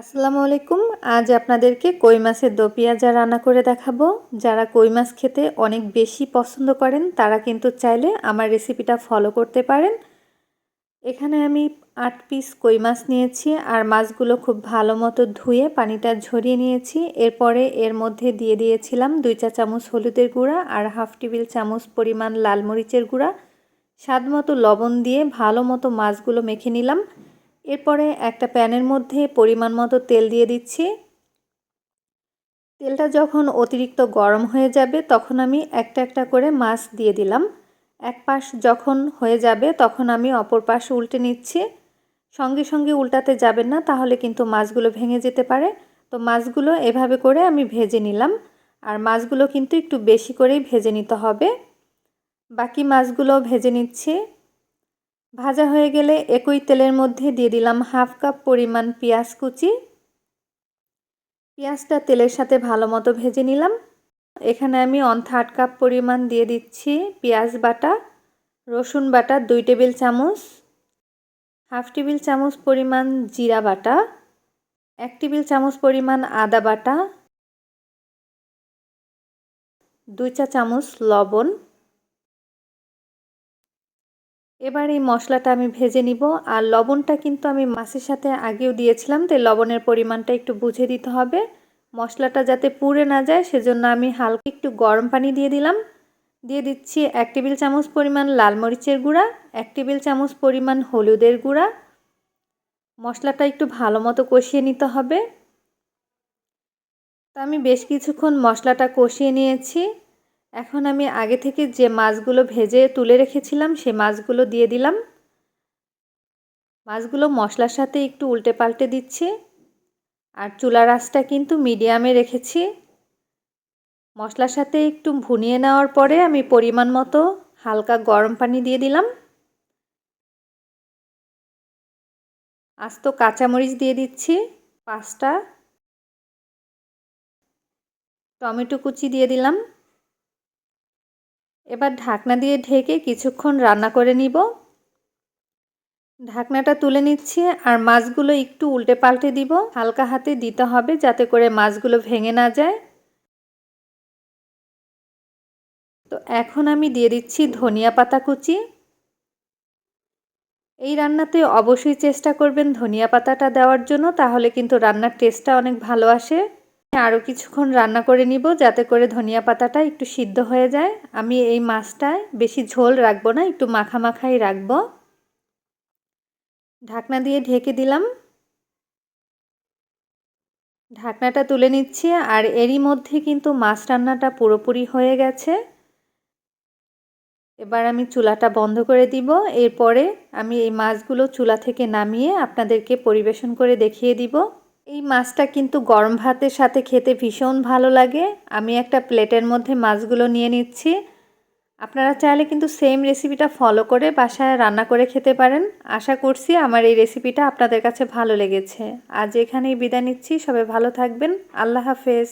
আসসালামু আলাইকুম। আজ আপনাদেরকে কই মাছের দো পেঁয়াজা রান্না করে দেখাবো। যারা কই মাছ খেতে অনেক বেশি পছন্দ করেন, তারা কিন্তু চাইলে আমার রেসিপিটা ফলো করতে পারেন। এখানে আমি আট পিস কই মাছ নিয়েছি আর মাছগুলো খুব ভালো মতো ধুয়ে পানিটা ঝরিয়ে নিয়েছি। এরপরে এর মধ্যে দিয়ে দিয়েছিলাম দুই চা চামচ হলুদের গুঁড়া আর হাফ টেবিল চামচ পরিমাণ লাল মরিচের গুঁড়া। স্বাদ মতো লবণ দিয়ে ভালো মতো মাছগুলো মেখে নিলাম। এরপরে একটা প্যানের মধ্যে পরিমাণ মতো তেল দিয়ে দিচ্ছি। তেলটা যখন অতিরিক্ত গরম হয়ে যাবে, তখন আমি একটা একটা করে মাছ দিয়ে দিলাম। এক পাশ যখন হয়ে যাবে, তখন আমি অপর পাশ উল্টে নিচ্ছি। সঙ্গে সঙ্গে উল্টাতে যাবেন না, তাহলে কিন্তু মাছগুলো ভেঙে যেতে পারে। তো মাছগুলো এভাবে করে আমি ভেজে নিলাম। আর মাছগুলো কিন্তু একটু বেশি করেই ভেজে নিতে হবে। বাকি মাছগুলো ভেজে নিচ্ছি। ভাজা হয়ে গেলে একই তেলের মধ্যে দিয়ে দিলাম হাফ কাপ পরিমাণ পেঁয়াজ কুচি। পেঁয়াজটা তেলের সাথে ভালো মতো ভেজে নিলাম। এখানে আমি অন থার্ড কাপ পরিমাণ দিয়ে দিচ্ছি পেঁয়াজ বাটা, রসুন বাটা, দুই টেবিল চামচ, হাফ টেবিল চামচ পরিমাণ জিরা বাটা, এক টেবিল চামচ পরিমাণ আদা বাটা, দুই চা চামচ লবণ এবার এই মশলাটা আমি ভেজে নিব, আর লবণটা কিন্তু আমি মাছের সাথে আগেও দিয়েছিলাম, তো লবণের পরিমাণটা একটু বুঝে দিতে হবে। মশলাটা যাতে পুড়ে না যায়, সেজন্য আমি হালকা একটু গরম পানি দিয়ে দিলাম। দিয়ে দিচ্ছি এক টেবিল চামচ পরিমাণ লাল মরিচের গুঁড়া, এক টেবিল চামচ পরিমাণ হলুদের গুঁড়া। মশলাটা একটু ভালো মতো কষিয়ে নিতে হবে। তা আমি বেশ কিছুক্ষণ মশলাটা কষিয়ে নিয়েছি। এখন আমি আগে থেকে যে মাছগুলো ভেজে তুলে রেখেছিলাম, সে মাছগুলো দিয়ে দিলাম। মাছগুলো মশলার সাথে একটু উল্টে পাল্টে দিচ্ছি। আর চুলা রাসটা কিন্তু মিডিয়ামে রেখেছি। মশলার সাথে একটু ভুনিয়ে নেওয়ার পরে আমি পরিমাণ মতো হালকা গরম পানি দিয়ে দিলাম। আস্ত কাঁচামরিচ দিয়ে দিচ্ছি, পাঁচটা। টমেটো কুচি দিয়ে দিলাম। এবার ঢাকনা দিয়ে ঢেকে কিছুক্ষণ রান্না করে নিব। ঢাকনাটা তুলে নিচ্ছি আর মাছগুলো একটু উল্টে পাল্টে দিব। হালকা হাতে দিতে হবে যাতে করে মাছগুলো ভেঙে না যায়। তো এখন আমি দিয়ে দিচ্ছি ধনিয়া পাতা কুচি। এই রান্নাতে অবশ্যই চেষ্টা করবেন ধনিয়া পাতাটা দেওয়ার জন্য, তাহলে কিন্তু রান্নার টেস্টটা অনেক ভালো আসে। আরও কিছুক্ষণ রান্না করে নিব, যাতে করে ধনিয়া পাতাটা একটু সিদ্ধ হয়ে যায়। আমি এই মাছটায় বেশি ঝোল রাখব না, একটু মাখা মাখাই রাখব। ঢাকনা দিয়ে ঢেকে দিলাম। ঢাকনাটা তুলে নিচ্ছি, আর এরই মধ্যে কিন্তু মাছ রান্নাটা পুরোপুরি হয়ে গেছে। এবার আমি চুলাটা বন্ধ করে দিব। এরপরে আমি এই মাছগুলো চুলা থেকে নামিয়ে আপনাদেরকে পরিবেশন করে দেখিয়ে দিব। এই মাছটা কিন্তু গরম ভাতের সাথে খেতে ভীষণ ভালো লাগে। আমি একটা প্লেটের মধ্যে মাছগুলো নিয়ে নিচ্ছি। আপনারা চাইলে কিন্তু সেম রেসিপিটা ফলো করে বাসায় রান্না করে খেতে পারেন। আশা করছি আমার এই রেসিপিটা আপনাদের কাছে ভালো লেগেছে। আজ এখানেই বিদায় নিচ্ছি। সবাই ভালো থাকবেন। আল্লাহ হাফেজ।